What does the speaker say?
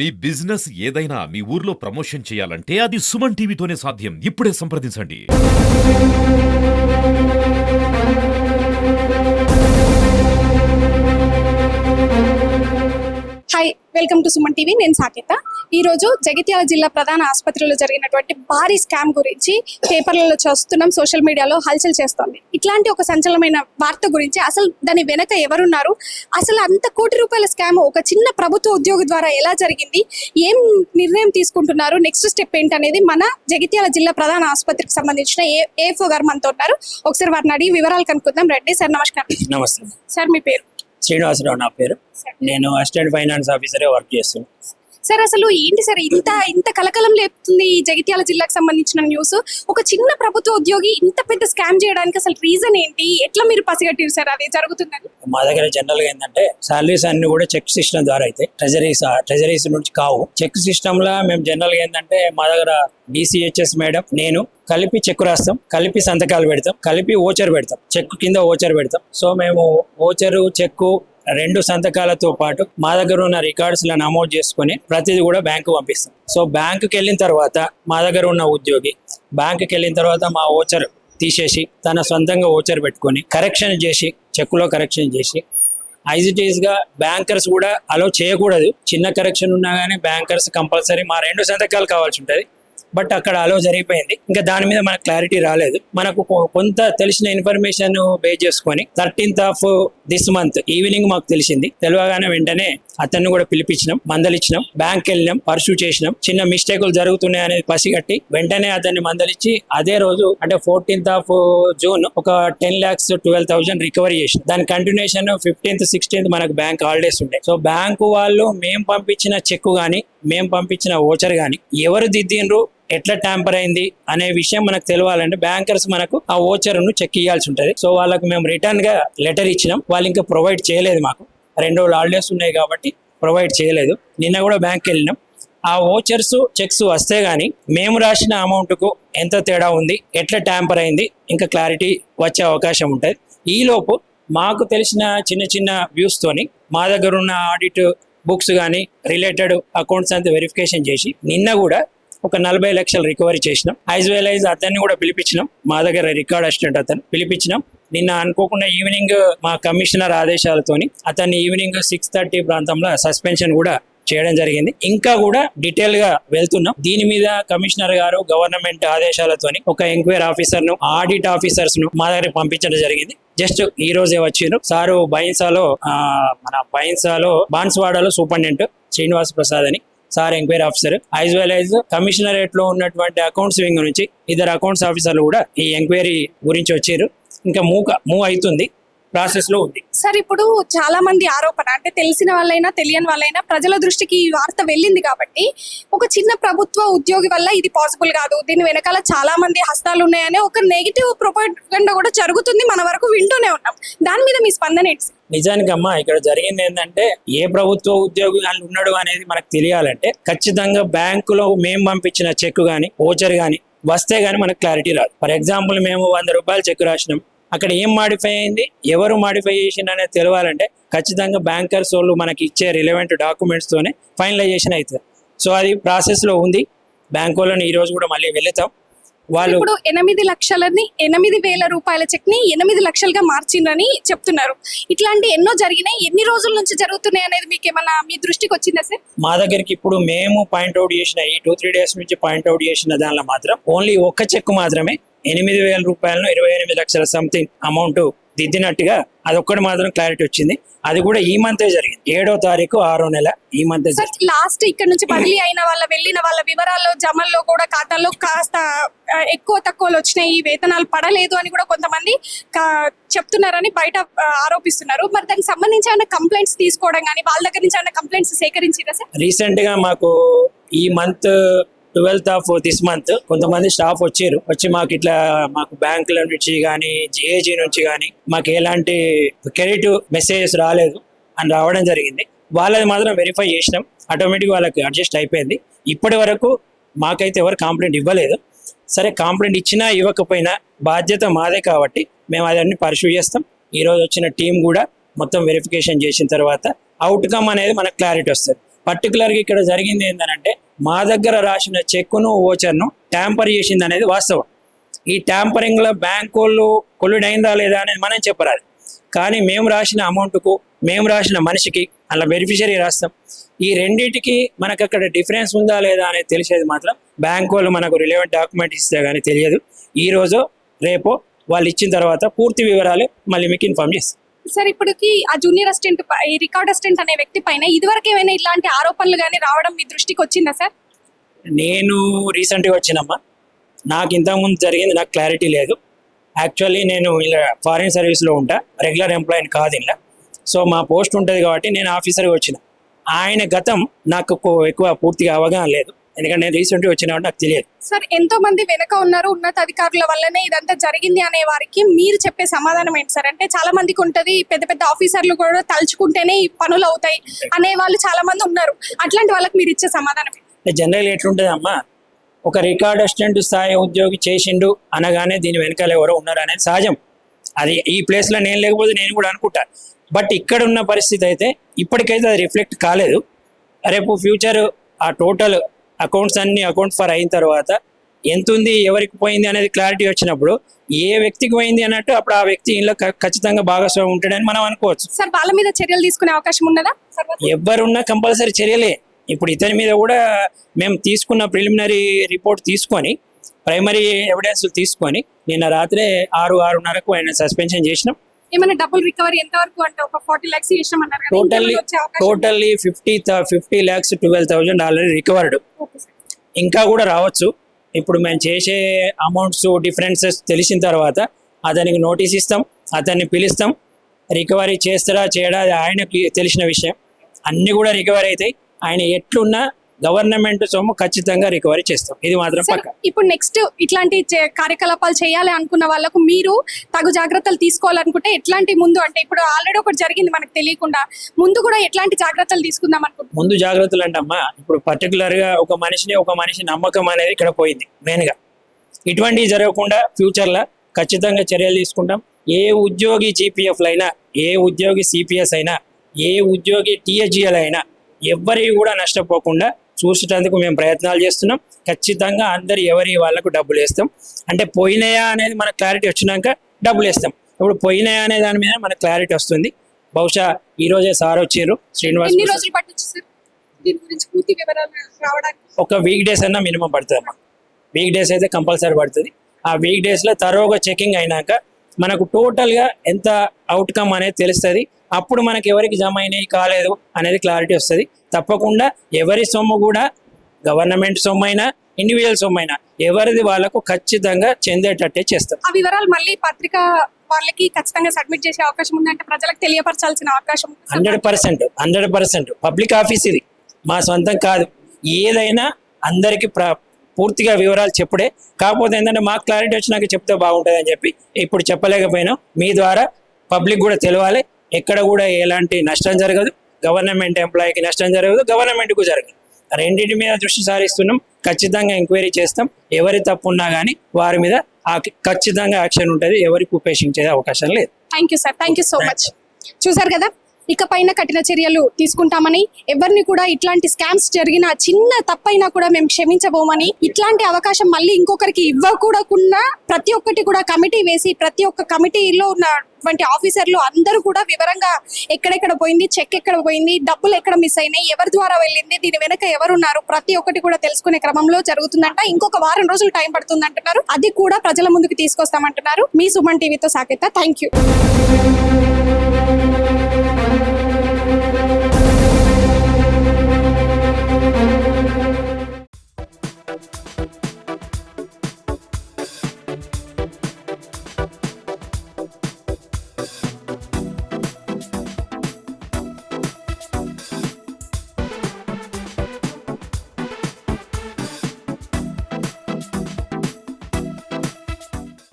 మీ business ఏదైనా మీ ఊర్లో promotion చేయాలంటే అది సుమన్ టీవీతోనే సాధ్యం. ఇప్పుడే సంప్రదించండి. Hi welcome to Suman TV నేను సాకేత. ఈ రోజు జగిత్యాల జిల్లా ప్రధాన ఆసుపత్రిలో జరిగినటువంటి భారీ స్కామ్ గురించి పేపర్లలో చూస్తున్నాం సోషల్ మీడియాలో హల్చల్ చేస్తోంది. ఇట్లాంటి ఒక సంచలనమైన వార్త గురించి అసలు దాని వెనక ఎవరున్నారు? అసలు అంత కోటి రూపాయల స్కామ్ ఒక చిన్న ప్రభుత్వ ఉద్యోగి ద్వారా ఎలా జరిగింది? ఏం నిర్ణయం తీసుకుంటున్నారు? నెక్స్ట్ స్టెప్ ఏంటనేది మన జగిత్యాల జిల్లా ప్రధాన ఆసుపత్రికి సంబంధించిన ఏ ఏఫో గారు మనతో ఉన్నారు. ఒకసారి వారిని అడిగి వివరాలు కనుక్కుందాం. రెడ్డి సార్ నమస్కారం. నమస్తే. సార్ మీ పేరు? శ్రీనివాసరావు నా పేరు. నేను అసిస్టెంట్ ఫైనాన్స్ ఆఫీసరే వర్క్ చేస్తున్నాను. సార్ అసలు ఏంటి సార్? ఇంత ఇంత కలకలం లేపుతుంది ఈ జగిత్యాల జిల్లాకు సంబంధించిన న్యూస్. ఒక చిన్న ప్రభుత్వ ఉద్యోగి ఇంత పెద్ద స్కామ్ చేయడానికి అసలు రీజన్ ఏంటి? ఎట్లా మీరు పసిగట్టారు సార్? అది జరుగుతుందని. మా దగ్గర జనరల్గా ఏంటంటే సాలరీస్ అన్ని కూడా చెక్ సిస్టమ్ ద్వారా అయితే ట్రెజరీస్ ట్రెజరీస్ నుంచి కావు. చెక్ సిస్టమ్ లా మేము జనరల్గా ఏంటంటే మా దగ్గర డిసిహెచ్ఎస్ మేడం నేను కలిపి చెక్ రాస్తాం కలిపి సంతకాలు పెడతాం కలిపి ఓచర్ పెడతాం చెక్ కింద ఓచర్ పెడతాం. సో మేము ఓచరు చెక్కు రెండు సంతకాలతో పాటు మా దగ్గర ఉన్న రికార్డ్స్లను నమోదు చేసుకొని ప్రతిదీ కూడా బ్యాంకు పంపిస్తాం. సో బ్యాంకుకి వెళ్ళిన తర్వాత మా దగ్గర ఉన్న ఉద్యోగి బ్యాంకుకి వెళ్ళిన తర్వాత మా ఓచర్ తీసేసి తన సొంతంగా ఓచర్ పెట్టుకొని కరెక్షన్ చేసి చెక్కులో కరెక్షన్ చేసి యాజ్గా బ్యాంకర్స్ కూడా అలో చేయకూడదు. చిన్న కరెక్షన్ ఉన్నా కానీ బ్యాంకర్స్ కంపల్సరీ మా రెండు సంతకాలు కావాల్సి ఉంటుంది. బట్ అక్కడ అలో జరిగిపోయింది. ఇంకా దాని మీద మనకు క్లారిటీ రాలేదు. మనకు కొ- కొంత తెలిసిన ఇన్ఫర్మేషన్ బేస్ చేసుకొని thirteenth of this month evening మాకు తెలిసింది. తెలియగానే వెంటనే అతన్ని కూడా పిలిపించినాం. మందలిచ్చినాం. బ్యాంక్ వెళ్ళినాం. పర్సూ చేసినాం. చిన్న మిస్టేకులు జరుగుతున్నాయి అనేది పసిగట్టి వెంటనే అతన్ని మందలిచ్చి అదే రోజు అంటే ఫోర్టీన్త్ ఆఫ్ జూన్ ఒక ten lakhs twelve thousand recovery చేసిన. దాని కంటిన్యూషన్ ఫిఫ్టీన్త్ సిక్స్టీన్త్ మనకు బ్యాంక్ హాలిడేస్ ఉండే. సో బ్యాంకు వాళ్ళు మేము పంపించిన చెక్ కానీ మేము పంపించిన ఓచర్ కానీ ఎవరు దిద్దిండ్రు ఎట్లా ట్యాంపర్ అయింది అనే విషయం మనకు తెలియాలంటే బ్యాంకర్స్ మనకు ఆ ఓచర్ను చెక్ ఇవ్వాల్సి ఉంటుంది. సో వాళ్ళకు మేము రిటర్న్గా లెటర్ ఇచ్చినాం. వాళ్ళు ఇంకా ప్రొవైడ్ చేయలేదు మాకు. రెండు రోజులు హాలిడేస్ ఉన్నాయి కాబట్టి ప్రొవైడ్ చేయలేదు. నిన్న కూడా బ్యాంక్ వెళ్ళినాం. ఆ ఓచర్స్ చెక్స్ వస్తే గానీ మేము రాసిన అమౌంట్కు ఎంత తేడా ఉంది ఎట్లా ట్యాంపర్ అయింది ఇంకా క్లారిటీ వచ్చే అవకాశం ఉంటుంది. ఈలోపు మాకు తెలిసిన చిన్న చిన్న వ్యూస్తోని మా దగ్గర ఉన్న ఆడిట్ బుక్స్ కానీ రిలేటెడ్ అకౌంట్స్ అంతా వెరిఫికేషన్ చేసి నిన్న కూడా ఒక నలభై లక్షలు రికవరీ చేసినాం. యాజ్ వెల్ యాజ్ అతన్ని కూడా పిలిపించినాం. మా దగ్గర రికార్డ్ అసిస్టెంట్ అతను పిలిపించినాం. నిన్న అనుకోకుండా ఈవినింగ్ మా కమిషనర్ ఆదేశాలతోని అతన్ని ఈవినింగ్ సిక్స్ థర్టీ ప్రాంతంలో సస్పెన్షన్ కూడా చేయడం జరిగింది. ఇంకా కూడా డీటెయిల్గా వెళ్తున్నాం. దీని మీద కమిషనర్ గారు గవర్నమెంట్ ఆదేశాలతోని ఒక ఎంక్వైరీ ఆఫీసర్ను ఆడిట్ ఆఫీసర్స్ను మా దగ్గర పంపించడం జరిగింది. జస్ట్ ఈ రోజే వచ్చిండ్రు సారు బైన్సాలో మన బైన్సాలో బాన్స్వాడలో సూపరింటెండెంట్ శ్రీనివాస్ ప్రసాద్ అని sir enquiry officer. As well as కమిషనరేట్లో ఉన్నటువంటి అకౌంట్స్ వింగ్ నుంచి ఇద్దరు అకౌంట్స్ ఆఫీసర్లు కూడా ఈ ఎంక్వైరీ గురించి వచ్చారు ఇంకా మూవ్ మూవ్ అవుతుంది. ప్రాసెస్లో ఉంది. సార్ ఇప్పుడు చాలా మంది ఆరోపణ అంటే తెలిసిన వాళ్ళైనా తెలియని వాళ్ళైనా ప్రజల దృష్టికి ఈ వార్త వెళ్ళింది కాబట్టి ఒక చిన్న ప్రభుత్వ ఉద్యోగి వల్ల ఇది పాసిబుల్ కాదు. దీని వెనకాల చాలా మంది హస్తాలు ఉన్నాయని ఒక నెగిటివ్ ప్రొపగండా కూడా జరుగుతుంది మన వరకు వింటూనే ఉన్నాం. దాని మీద మీ స్పందన ఏంటి సార్? నిజానికి అమ్మా ఇక్కడ జరిగింది ఏంటంటే ఏ ప్రభుత్వ ఉద్యోగి వాళ్ళు ఉన్నాడు అనేది మనకు తెలియాలంటే ఖచ్చితంగా బ్యాంకులో మేము పంపించిన చెక్ గాని ఓచర్ గాని వస్తే గానీ మనకు క్లారిటీ రాదు. ఫర్ ఎగ్జాంపుల్ మేము వంద రూపాయలు చెక్ రాసినాం. అక్కడ ఏం మాడిఫై అయింది? ఎవరు మాడిఫై చేసిండు అనేది తెలియాలంటే ఖచ్చితంగా బ్యాంకర్స్ వాళ్ళు మనకి ఇచ్చే రిలవెంట్ డాక్యుమెంట్స్ తోనే ఫైనలైజేషన్ అవుతుంది. సో అది ప్రాసెస్లో ఉంది. బ్యాంక్ వాళ్ళని ఈ రోజు కూడా మళ్ళీ వెళుతాం. వాళ్ళు ఇప్పుడు ఎనిమిది లక్షలని ఎనిమిది వేల రూపాయల చెక్ని ఎనిమిది లక్షలుగా మార్చిండ్రని చెప్తున్నారు. ఇట్లాంటి ఎన్నో జరిగినాయి. ఎన్ని రోజుల నుంచి జరుగుతున్నాయి అనేది మీకు ఏమన్నా మీ దృష్టికి వచ్చిందా సార్? మా దగ్గరికి ఇప్పుడు మేము పాయింట్అవుట్ చేసిన ఈ టూ త్రీ డేస్ నుంచి పాయింట్అవుట్ చేసిన దానిలో మాత్రం ఓన్లీ ఒక్క చెక్ మాత్రమే ఎనిమిది వేల రూపాయలను ఇరవై ఎనిమిది లక్షల సంథింగ్ అమౌంట్ దిద్దినట్టుగా అదొక్కటి మాత్రం క్లారిటీ వచ్చింది. అది కూడా ఈ మంతే జరిగింది. ఏడో తారీఖు ఆరో నెల ఈ మంతే లాస్ట్ ఇక్కడ నుంచి బదిలీ అయిన వాళ్ళ వెళ్ళిన వాళ్ళ వివరాల్లో జమల్లో కూడా ఖాతాల్లో కాస్త ఎక్కువ తక్కువలు వచ్చినాయి. ఈ వేతనాలు పడలేదు అని కూడా కొంతమంది చెప్తున్నారని బయట ఆరోపిస్తున్నారు. మరి దానికి సంబంధించి ఏమైనా కంప్లైంట్స్ తీసుకోవడం కానీ వాళ్ళ దగ్గర నుంచి ఏమైనా కంప్లైంట్స్ సేకరించారా సార్ రీసెంట్గా మాకు ఈ month twelfth of this month కొంతమంది స్టాఫ్ వచ్చారు. వచ్చి మాకు ఇట్లా మాకు బ్యాంకుల నుంచి కానీ జేఏజీ నుంచి కానీ మాకు ఎలాంటి క్రెడిట్ మెసేజెస్ రాలేదు అని రావడం జరిగింది. వాళ్ళది మాత్రం వెరిఫై చేసినాం. ఆటోమేటిక్ వాళ్ళకి అడ్జస్ట్ అయిపోయింది. ఇప్పటి వరకు మాకైతే ఎవరు కాంప్లైంట్ ఇవ్వలేదు. సరే కాంప్లైంట్ ఇచ్చినా ఇవ్వకపోయినా బాధ్యత మాదే కాబట్టి మేము అదన్నీ పర్సూ చేస్తాం. ఈరోజు వచ్చిన టీం కూడా మొత్తం వెరిఫికేషన్ చేసిన తర్వాత అవుట్కమ్ అనేది మనకు క్లారిటీ వస్తుంది. పర్టికులర్గా ఇక్కడ జరిగింది ఏంటంటే మా దగ్గర రాసిన చెక్కును ఓచర్ను ట్యాంపర్ చేసింది అనేది వాస్తవం. ఈ ట్యాంపరింగ్లో బ్యాంక్ వాళ్ళు కొల్లుడైందా లేదా అనేది మనం చెప్పరాదు. కానీ మేము రాసిన అమౌంట్కు మేము రాసిన మనిషికి అలా బెనిఫిషరీ రాస్తాం. ఈ రెండింటికి మనకు అక్కడ డిఫరెన్స్ ఉందా లేదా అనేది తెలిసేది మాత్రం బ్యాంక్ వాళ్ళు మనకు రిలేవెంట్ డాక్యుమెంట్ ఇస్తే కానీ తెలియదు. ఈరోజు రేపో వాళ్ళు ఇచ్చిన తర్వాత పూర్తి వివరాలు మళ్ళీ మీకు ఇన్ఫామ్ చేస్తాం. సార్ ఇప్పటికి ఆ జూనియర్ అసిస్టెంట్ ఈ రికార్డ్ అసిస్టెంట్ అనే వ్యక్తి పైన ఇదివరకు ఏమైనా ఇలాంటి ఆరోపణలు కానీ రావడం మీ దృష్టికి వచ్చిందా సార్? నేను రీసెంట్గా వచ్చినమ్మా. నాకు ఇంతకుముందు జరిగింది నాకు క్లారిటీ లేదు. యాక్చువల్లీ నేను ఇలా ఫారిన్ సర్వీస్లో ఉంటా రెగ్యులర్ ఎంప్లాయీని కాదు ఇలా. సో మా పోస్ట్ ఉంటుంది కాబట్టి నేను ఆఫీసర్గా వచ్చిన. ఆయన గతం నాకు ఎక్కువ పూర్తిగా అవగాహన లేదు. ఎందుకంటే నేను రీసెంట్గా వచ్చిన నాకు తెలియదు. సార్ ఎంతో మంది వెనక ఉన్నారు ఉన్నత అధికారుల వల్లనే ఇదంతా జరిగింది అనే వారికి మీరు చెప్పే సమాధానం ఏంటి సార్? అంటే చాలా మందికి ఉంటది పెద్ద పెద్ద ఆఫీసర్లు కూడా తలుచుకుంటేనే ఈ పనులు అవుతాయి అనే వాళ్ళు చాలా మంది ఉన్నారు. అట్లాంటి వాళ్ళకి మీరు ఇచ్చే సమాధానం? జనరల్ ఎట్లుంటుంది అమ్మా? ఒక రికార్డ్ అసిస్టెంట్ స్థాయి ఉద్యోగి చేసిండు అనగానే దీని వెనకాల ఎవరో ఉన్నారు అనేది సహజం. అది ఈ ప్లేస్లో నేను లేకపోతే నేను కూడా అనుకుంటా. బట్ ఇక్కడ ఉన్న పరిస్థితి అయితే ఇప్పటికైతే అది రిఫ్లెక్ట్ కాలేదు. రేపు ఫ్యూచర్ ఆ టోటల్ అకౌంట్స్ అన్ని అకౌంట్ ఫర్ అయిన తర్వాత ఎంత ఉంది ఎవరికి పోయింది అనేది క్లారిటీ వచ్చినప్పుడు ఏ వ్యక్తికి పోయింది అన్నట్టు అప్పుడు ఆ వ్యక్తి ఇంట్లో ఖచ్చితంగా భాగస్వామి ఉంటాడని మనం అనుకోవచ్చు. సార్ వాళ్ళ మీద చర్యలు తీసుకునే అవకాశం ఉన్నదా? ఎవరున్నా కంపల్సరీ చర్యలే. ఇప్పుడు ఇతని మీద కూడా మేము తీసుకున్న ప్రిలిమినరీ రిపోర్ట్ తీసుకొని ప్రైమరీ ఎవిడెన్స్ తీసుకొని నిన్న రాత్రే ఆరు ఆరున్నరకు ఆయన సస్పెన్షన్ చేసినాం. ఏమైనా డబ్బులు రికవరీ ఎంత వరకు అంటే ఒక ఫార్టీ లాక్స్ చేసినామన్నారు కదా, totally totally fifty fifty lakhs twelve thousand already recovered. ఇంకా కూడా రావచ్చు. ఇప్పుడు మేము చేసే అమౌంట్స్ డిఫరెన్సెస్ తెలిసిన తర్వాత అతనికి నోటీస్ ఇస్తాం అతన్ని పిలుస్తాం. రికవరీ చేస్తారా చేయడా ఆయనకి తెలిసిన విషయం. అన్నీ కూడా రికవరీ అవుతాయి. ఆయన ఎట్లున్నా గవర్నమెంట్ సొమ్ము ఖచ్చితంగా రికవరీ చేస్తాం. ఇది మాత్రం పక్క. ఇప్పుడు నెక్స్ట్ ఇట్లాంటి కార్యకలాపాలు చేయాలి అనుకున్న వాళ్ళకు మీరు తగు జాగ్రత్తలు తీసుకోవాలనుకుంటే ఎట్లాంటి ముందు అంటే ఇప్పుడు ఆల్రెడీ ఒకటి జరిగింది మనకు తెలియకుండా ముందు కూడా ఎట్లాంటి జాగ్రత్తలు తీసుకుందాం అనుకుంటున్నాం ముందు జాగ్రత్తలు అంటమ్మా ఇప్పుడు పర్టికులర్గా ఒక మనిషిని ఒక మనిషి నమ్మకం అనేది ఇక్కడ పోయింది మెయిన్గా. ఇటువంటివి జరగకుండా ఫ్యూచర్లో ఖచ్చితంగా చర్యలు తీసుకుంటాం. ఏ ఉద్యోగి జీపీఎఫ్ అయినా ఏ ఉద్యోగి సిపిఎస్ అయినా ఏ ఉద్యోగి టిఎస్జిఎల్ అయినా ఎవ్వరి కూడా నష్టపోకుండా చూసేటందుకు మేము ప్రయత్నాలు చేస్తున్నాం. ఖచ్చితంగా అందరు ఎవరి వాళ్ళకు డబ్బులు వేస్తాం. అంటే పోయినాయా అనేది మనకు క్లారిటీ వచ్చినాక డబ్బులు వేస్తాం. ఇప్పుడు పోయినాయా అనే దాని మీద మనకు క్లారిటీ వస్తుంది. బహుశా ఈ రోజే సార్ వచ్చారు. శ్రీనివాస్ ఒక వీక్ డేస్ అన్నా మినిమం పడుతుంది అమ్మా. వీక్ డేస్ అయితే కంపల్సరీ పడుతుంది. ఆ వీక్ డేస్లో తరోగా చెకింగ్ అయినాక మనకు టోటల్గా ఎంత అవుట్కమ్ అనేది తెలుస్తుంది. అప్పుడు మనకి ఎవరికి జమ అయినాయి కాలేదు అనేది క్లారిటీ వస్తుంది. తప్పకుండా ఎవరి సొమ్ము కూడా గవర్నమెంట్ సొమ్ము అయినా ఇండివిజువల్ సొమ్ము అయినా ఎవరిది వాళ్ళకు ఖచ్చితంగా చెందేటట్టే చేస్తాం ఆ వివరాలు మళ్ళీ పత్రిక వాళ్ళకి ఖచ్చితంగా సబ్మిట్ చేసే అవకాశం ఉంది అంటే ప్రజలకు తెలియపరచాల్సిన అవకాశం. Hundred percent hundred percent. Public office ఇది. మా సొంతం కాదు. ఏదైనా అందరికీ ప్ర పూర్తిగా వివరాలు చెప్పుడే. కాకపోతే ఏంటంటే మాకు క్లారిటీ వచ్చినాక చెప్తే బాగుంటుంది అని చెప్పి ఇప్పుడు చెప్పలేకపోయినా మీ ద్వారా పబ్లిక్ కూడా తెలవాలి. ఎక్కడ కూడా ఎలాంటి నష్టం జరగదు. గవర్నమెంట్ ఎంప్లాయీకి నష్టం జరగదు గవర్నమెంట్కు జరగదు. రెండింటి మీద దృష్టి సారిస్తున్నాం? ఖచ్చితంగా ఎంక్వైరీ చేస్తాం. ఎవరి తప్పు ఉన్నా కానీ వారి మీద ఖచ్చితంగా యాక్షన్ ఉంటుంది. ఎవరికి ఉపేక్షించే అవకాశం లేదు. Thank you sir thank you so much చూసారు కదా? ఇకపైన కఠిన చర్యలు తీసుకుంటామని ఎవరిని కూడా ఇట్లాంటి స్కామ్స్ జరిగిన చిన్న తప్పైనా కూడా మేము క్షమించబోమని ఇట్లాంటి అవకాశం మళ్ళీ ఇంకొకరికి ఇవ్వకూడకుండా ప్రతి ఒక్కటి కూడా కమిటీ వేసి ప్రతి ఒక్క కమిటీలో ఉన్నటువంటి ఆఫీసర్లు అందరూ కూడా వివరంగా ఎక్కడెక్కడ పోయింది చెక్ ఎక్కడ పోయింది డబ్బులు ఎక్కడ మిస్ అయినాయి ఎవరి ద్వారా వెళ్ళింది దీని వెనక ఎవరున్నారు ప్రతి ఒక్కటి కూడా తెలుసుకునే క్రమంలో జరుగుతుందంట. ఇంకొక వారం రోజులు టైం పడుతుంది అంటున్నారు అది కూడా ప్రజల ముందుకు తీసుకొస్తామంటున్నారు. మీ సుమన్ టీవీతో సాకేత. Thank you.